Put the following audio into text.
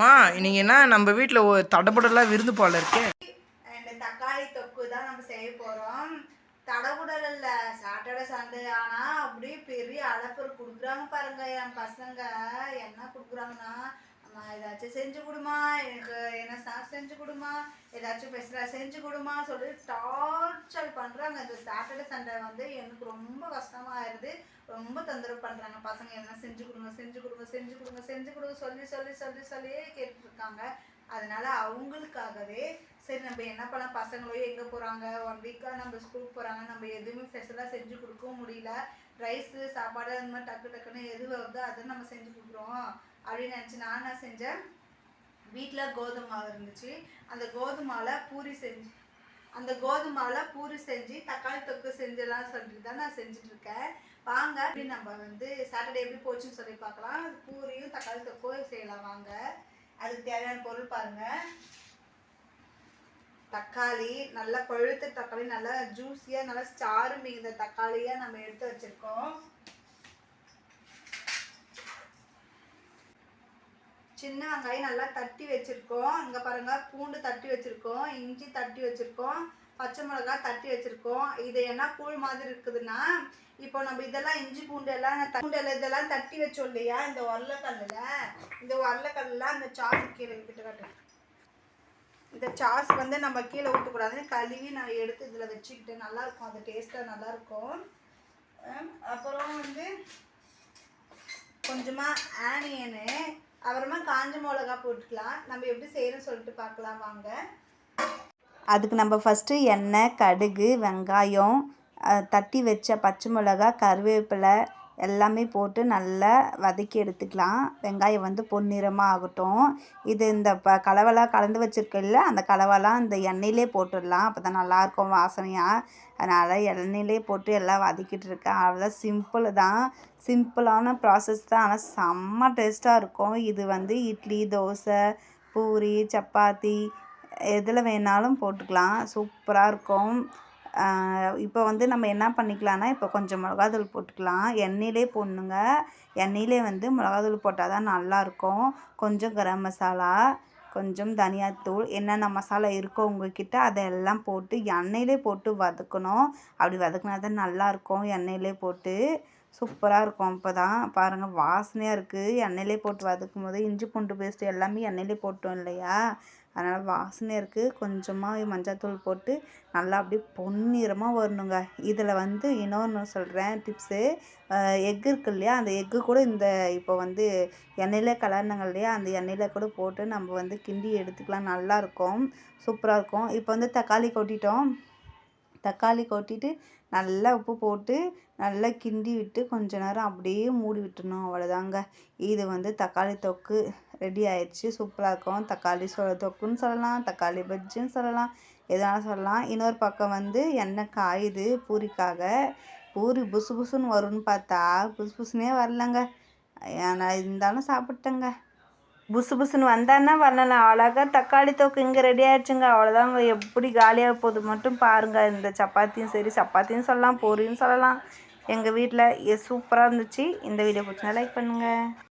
மா நீங்கள் என்ன நம்ம வீட்டில் ஒரு தடபுடலாக விருந்து போல இருக்கு. அண்ட் தக்காளி தொக்கு தான் நம்ம செய்ய போகிறோம் தடபுடல் இல்லை சாட்டர்டே சண்டே ஆனால் அப்படியே பெரிய அளப்பர் கொடுக்குறாங்க பாருங்க என் பசங்க. என்ன கொடுக்குறாங்கன்னா அம்மா ஏதாச்சும் செஞ்சு கொடுமா எனக்கு என்ன ஸ்நாக்ஸ் செஞ்சு கொடுமா ஏதாச்சும் பெஸ்ட்டாக செஞ்சு கொடுமா சொல்லி டார்ச்சர் பண்ணுறாங்க இந்த சாட்டர்டே சண்டே வந்து எனக்கு ரொம்ப கஷ்டமாயிருது ரொம்ப தொந்தரவு பண்ணுறாங்க பசங்க என்ன செஞ்சு கொடுங்க செஞ்சு கொடுங்க செஞ்சு கொடுங்க செஞ்சு கொடுங்க சொல்லி சொல்லி சொல்லி சொல்லியே கேட்டுருக்காங்க அதனால அவங்களுக்காகவே சரி நம்ம என்ன பண்ணலாம்? பசங்களோ எங்கே போகிறாங்க ஒன் வீக்காக நம்ம ஸ்கூலுக்கு போகிறாங்க நம்ம எதுவுமே ஸ்பெஷலாக செஞ்சு கொடுக்கவும் முடியல. ரைஸு சாப்பாடு அந்த மாதிரி டக்கு டக்குன்னு எது வருதோ அதை நம்ம செஞ்சு கொடுக்குறோம். அப்படின்னு நினச்சி நான் என்ன செஞ்சேன்? வீட்டில் கோதுமை மாவு இருந்துச்சு. அந்த கோதுமாவில் பூரி செஞ்சு அந்த கோதுமாவில் பூரி செஞ்சு தக்காளி தொக்கு செஞ்செல்லாம் சொல்லிட்டு தான் நான் செஞ்சுட்டு இருக்கேன் வாங்க அப்படி நம்ம வந்து சாட்டர்டே எப்படி போச்சுன்னு சொல்லி பார்க்கலாம். பூரியும் தக்காளி தொக்கும் செய்யலாம் வாங்க. அதுக்கு தேவையான பொருள் பாருங்கள் தக்காளி நல்லா பழுத்த தக்காளி நல்லா ஜூஸியாக நல்லா சாறு மிகுந்த தக்காளியாக நம்ம எடுத்து வச்சுருக்கோம். சின்ன வெங்காயம் நல்லா தட்டி வச்சுருக்கோம். இங்கே பாருங்க பூண்டு தட்டி வச்சுருக்கோம் இஞ்சி தட்டி வச்சுருக்கோம் பச்சை மிளகாய் தட்டி வச்சுருக்கோம். இது என்ன கூழ் மாதிரி இருக்குதுன்னா இப்போ நம்ம இதெல்லாம் இஞ்சி பூண்டு எல்லாம் பூண்டு எல்லாம் இதெல்லாம் தட்டி வச்சோம் இல்லையா? இந்த உருளைக்கல்லில் இந்த உருளைக்கல்லாம் அந்த சாஸ் கீழே விட்டு காட்டுறேன் இந்த சாஸ் வந்து நம்ம கீழே ஊற்றக்கூடாதுன்னு கழுவி நான் எடுத்து இதில் வச்சுக்கிட்டு நல்லாயிருக்கும். அது டேஸ்ட்டாக நல்லாயிருக்கும். அப்புறம் வந்து கொஞ்சமாக ஆனியனு அப்புறமா காஞ்ச மிளகா போட்டுக்கலாம். நம்ம எப்படி செய்கிறோம் சொல்லிட்டு பார்க்கலாம். வாங்க. அதுக்கு நம்ம ஃபஸ்ட்டு எண்ணெய் கடுகு வெங்காயம் தட்டி வச்ச பச்சை மிளகா கருவேப்பிலை எல்லாமே போட்டு நல்லா வதக்கி எடுத்துக்கலாம். வெங்காயம் வந்து பொன்னிறமாக ஆகட்டும். இது இந்த ப கலவெல்லாம் கலந்து வச்சுருக்கல அந்த கலவெல்லாம் இந்த எண்ணெயிலே போட்டுடலாம். அப்போ தான் நல்லாயிருக்கும் வாசனையாக அதனால் எண்ணெயிலே போட்டு எல்லாம் வதக்கிட்டு இருக்கேன். அவ்வளோ சிம்பிள் தான். சிம்பிளான ப்ராசஸ் தான். ஆனால் செம்ம டேஸ்ட்டாக இருக்கும். இது வந்து இட்லி தோசை பூரி சப்பாத்தி எதில் வேணாலும் போட்டுக்கலாம். சூப்பராக இருக்கும். இப்போ வந்து நம்ம என்ன பண்ணிக்கலாம்னா இப்போ கொஞ்சம் மிளகாத்தூள் போட்டுக்கலாம். எண்ணெயிலே போடணுங்க. எண்ணெயிலே வந்து மிளகாத்தூள் போட்டால் தான் நல்லாயிருக்கும். கொஞ்சம் கரம் மசாலா கொஞ்சம் தனியாத்தூள் என்னென்ன மசாலா இருக்கோ உங்ககிட்ட அதெல்லாம் போட்டு எண்ணெயிலே போட்டு வதக்கணும். அப்படி வதக்கினா தான் நல்லாயிருக்கும் எண்ணெயிலே போட்டு. சூப்பராக இருக்கும் அப்போ தான் பாருங்கள் வாசனையாக இருக்குது எண்ணெயிலே போட்டு வதக்கும் போது இஞ்சி பூண்டு பேஸ்ட்டு எல்லாமே எண்ணெயிலே போட்டோம் இல்லையா? அதனால் வாசனையாக இருக்குது கொஞ்சமாக மஞ்சள்தூள் போட்டு நல்லா அப்படியே பொன்னிறமாக வரணுங்க. இதில் வந்து இன்னொன்று சொல்கிறேன் டிப்ஸு எக் இருக்கு இல்லையா? அந்த எக்கு கூட இந்த இப்போ வந்து எண்ணெயில் கலர்னாங்க இல்லையா? அந்த எண்ணெயில் கூட போட்டு நம்ம வந்து கிண்டி எடுத்துக்கலாம். நல்லாயிருக்கும் சூப்பராக இருக்கும். இப்போ வந்து தக்காளி கொட்டிட்டோம். தக்காளி கொட்டிட்டு நல்லா உப்பு போட்டு நல்லா கிண்டி விட்டு கொஞ்ச நேரம் அப்படியே மூடி விட்டுணும் அவ்வளோதாங்க. இது வந்து தக்காளி தொக்கு ரெடி ஆயிடுச்சு. சூப்பராக இருக்கும். தக்காளி சொ தொக்குன்னு சொல்லலாம் தக்காளி பஜ்ஜின்னு சொல்லலாம் எதனாலும் சொல்லலாம். இன்னொரு பக்கம் வந்து எண்ணெய் காயுது பூரிக்காக. பூரி புசு புசுன்னு வரும்னு பார்த்தா புசு புசுனே வரலங்க. ஏன்னா இருந்தாலும் சாப்பிட்டேங்க. புசு புசுன்னு வந்தான்னா வரலாம் அழகாக தக்காளி தொக்கு இங்கே ரெடி ஆகிடுச்சுங்க அவ்வளோதாங்க எப்படி காலியாக போகுது மட்டும் பாருங்கள் இந்த சப்பாத்தியும் சரி சப்பாத்தியும் சொல்லலாம் பூரியும் சொல்லலாம். எங்கள் வீட்டில் சூப்பராக இருந்துச்சு. இந்த வீடியோ பிடிச்சினா லைக் பண்ணுங்கள்